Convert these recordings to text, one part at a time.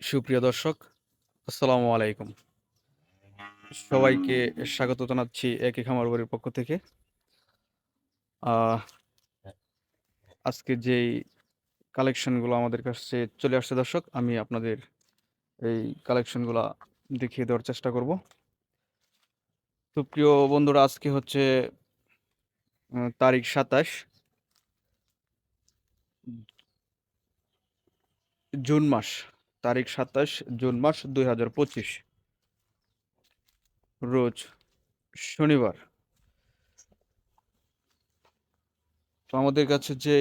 সুপ্রিয় দর্শক, আসসালামু আলাইকুম। সবাইকে স্বাগত জানাচ্ছি একই খামার বাড়ির পক্ষ থেকে। আজকে যেই কালেকশনগুলো আমাদের কাছে চলে আসছে দর্শক, আমি আপনাদের এই কালেকশনগুলো দেখিয়ে দেওয়ার চেষ্টা করব। তো প্রিয় বন্ধুরা, আজকে হচ্ছে তারিখ সাতাশ। জুন মাস। তারিখ সাতাশ জুন মাস দুই হাজার পঁচিশ। রোজ শনিবার। তো আমাদের কাছে যে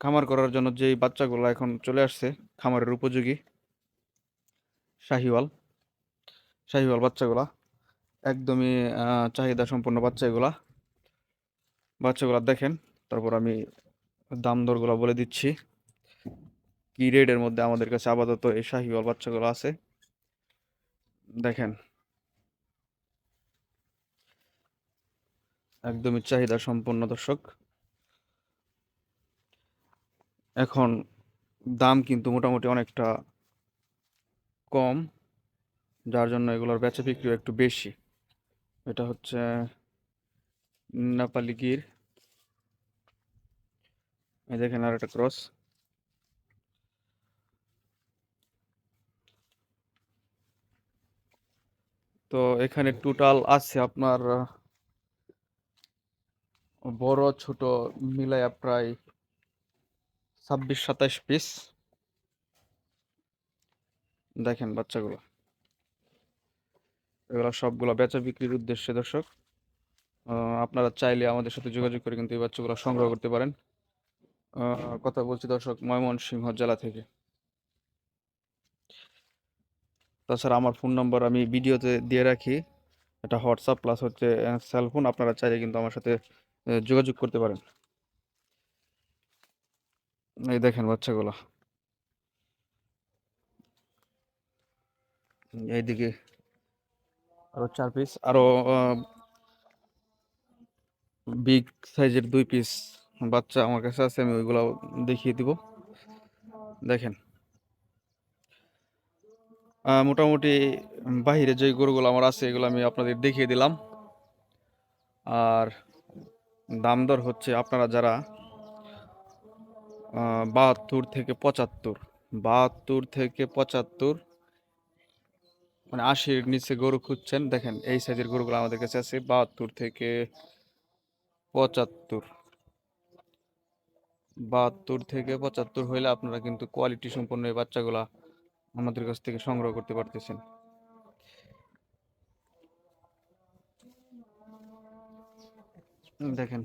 খামার করার জন্য যেই বাচ্চাগুলো এখন চলে আসছে, খামারের উপযোগী, শাহিওয়াল শাহিওয়াল বাচ্চাগুলা, একদমই চাহিদা সম্পন্ন বাচ্চা এগুলা বাচ্চাগুলা দেখেন, তারপর আমি দাম দরগুলো বলে দিচ্ছি। কি রেডের মধ্যে আমাদের কাছে আপাতত এই শাহিওয়াল বাচ্চাগুলো আছে? দেখেন। একদমই চাহিদা সম্পন্ন দর্শক। এখন দাম কিন্তু মোটামুটি অনেকটা কম, যার জন্য এগুলোর বেচা বিক্রি একটু বেশি। এটা হচ্ছে নেপালি গির। এই দেখেন আর একটা ক্রস। তো এখানে টোটাল আছে আপনার, বড় ছোট মিলাইয়া প্রায় ছাব্বিশ সাতাইশ পিস দেখেন বাচ্চাগুলো। এগুলো সবগুলো বেচা বিক্রির উদ্দেশ্যে দর্শক। আপনারা চাইলে আমাদের সাথে যোগাযোগ করে কিন্তু এই বাচ্চাগুলো সংগ্রহ করতে পারেন। কথা বলছি দর্শক ময়মনসিংহ জেলা থেকে। তাছাড়া আমার ফোন নম্বর আমি ভিডিওতে দিয়ে রাখি। এটা হোয়াটসঅ্যাপ প্লাস হচ্ছে সেলফোন আপনারা চাইলে কিন্তু আমার সাথে যোগাযোগ করতে পারেন। এই দেখেন বাচ্চাগুলো। এইদিকে আরও চার পিস আরও বিগ সাইজের দুই পিস বাচ্চা আমার কাছে আছে, আমি ওইগুলো দেখিয়ে দিব। দেখেন। মোটামুটি বাহিরে যে গরুগুলো আমার আছে, এগুলো আমি আপনাদের দেখিয়ে দিলাম। আর দাম দর হচ্ছে আপনারা যারা বাহাত্তর থেকে পঁচাত্তর, বাহাত্তর থেকে পঁচাত্তর মানে আশির নিচে গরু খুঁজছেন, দেখেন এই সাইজের গরুগুলো আমাদের কাছে আছে, বাহাত্তর থেকে পঁচাত্তর। বাহাত্তর থেকে পঁচাত্তর হইলে আপনারা কিন্তু কোয়ালিটি সম্পন্ন এই বাচ্চাগুলা আমাদের কাছ থেকে সংগ্রহ করতে পারতেছেন। দেখেন,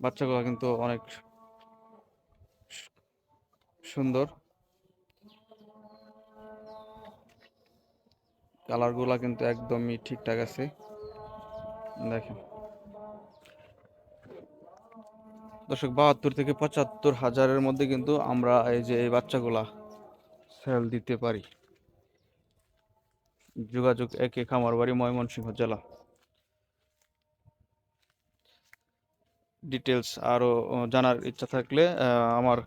বাচ্চাগুলো কিন্তু অনেক সুন্দর। কালারগুলা কিন্তু একদমই ঠিকঠাক আছে। দেখেন। দর্শক, বাহাত্তর থেকে পঁচাত্তর হাজারের মধ্যে কিন্তু আমরা এই যে, এই বাচ্চাগুলা সেল দিতে পারি। যোগাযোগ একে খামার বাড়ি ময়মনসিংহ জেলা। ডিটেলস আরও জানার ইচ্ছা থাকলে আমার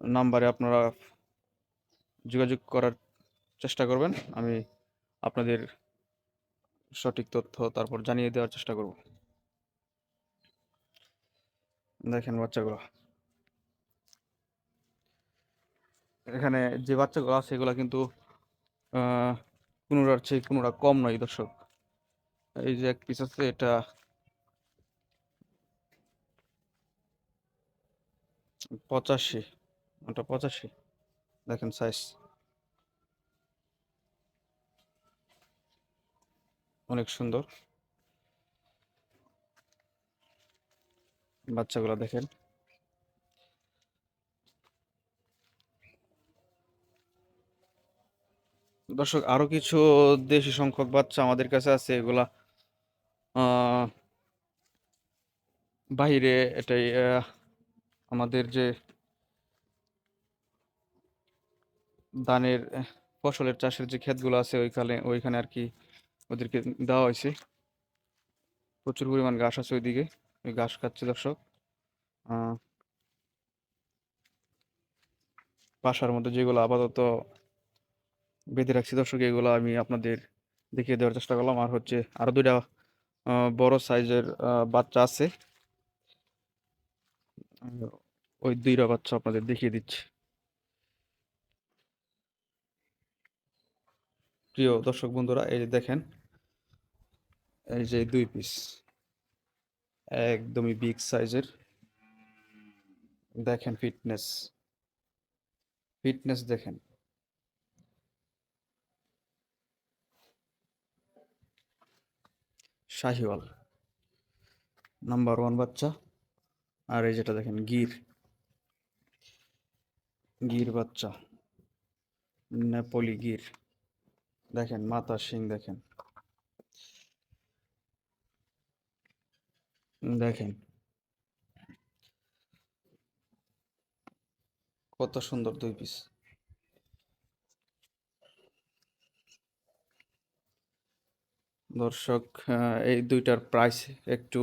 নাম্বারে আপনারা যোগাযোগ করার চেষ্টা করবেন। আমি আপনাদের সঠিক তথ্য তারপর জানিয়ে দেওয়ার চেষ্টা করব। দেখেন বাচ্চাগুলো। এখানে যে বাচ্চাগুলো আছে, এগুলো কিন্তু কোনোটার চেয়ে কোনোটা কম নয় দর্শক। এই যে এক পিস আছে, এটা পঁচাশি, ওটা পঁচাশি। দেখেন সাইজ অনেক সুন্দর। বাচ্চাগুলো দেখেন। দর্শক আরও কিছু দেশি সংখ্যক বাচ্চা আমাদের কাছে আছে, এগুলা বাহিরে এটাই আমাদের যে ধানের ফসলের চাষের যে ক্ষেতগুলো আছে, ওইখানে ওইখানে আর কি ওদেরকে দেওয়া হয়েছে। প্রচুর পরিমাণ ঘাস আছে ওইদিকে, ওই ঘাস খাচ্ছে দর্শক। বাসার মধ্যে যেগুলো আপাতত বেঁধে রাখছি। দর্শক, এগুলো আমি আপনাদের দেখিয়ে দেওয়ার চেষ্টা করলাম। আর হচ্ছে আরও দুইটা বড় সাইজের বাচ্চা আছে। ওই দুইটা বাচ্চা আপনাদের দেখিয়ে দিচ্ছি। প্রিয় দর্শক বন্ধুরা, এই যে দেখেন, এই যে দুই পিস একদমই বিগ সাইজের দেখেন ফিটনেস ফিটনেস দেখেন। শাহিওয়াল। নাম্বার ওয়ান বাচ্চা। আর এই যেটা দেখেন, গির। গির বাচ্চা। নেপলি গির। দেখেন মাতা সিং দেখেন। দেখেন। কত সুন্দর দুই পিস দর্শক এই দুইটার প্রাইস একটু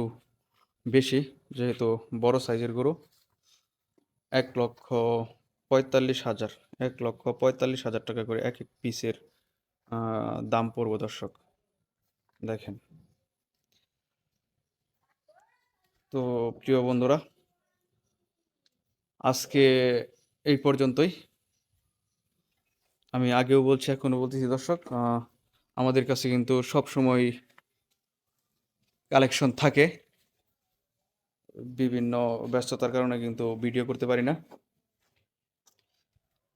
বেশি, যেহেতু বড় সাইজের গরু। এক লক্ষ পঁয়তাল্লিশ হাজার, এক লক্ষ পঁয়তাল্লিশ হাজার টাকা করে এক এক পিসের দাম পড়বে দর্শক। দেখেন। তো প্রিয় বন্ধুরা, আজকে এই পর্যন্তই। আমি আগেও বলছি এখনও বলতেছি দর্শক আমাদের কাছে কিন্তু সব সময় কালেকশন থাকে। বিভিন্ন ব্যস্ততার কারণে কিন্তু ভিডিও করতে পারি না।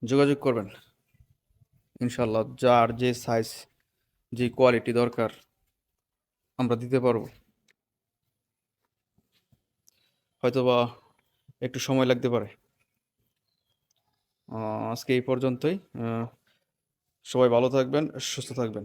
যোগাযোগ করবেন। ইনশাল্লাহ যার যে সাইজ যে কোয়ালিটি দরকার, আমরা দিতে পারব। হয়তোবা একটু সময় লাগতে পারে। আজকে এই পর্যন্তই। সবাই ভালো থাকবেন, সুস্থ থাকবেন।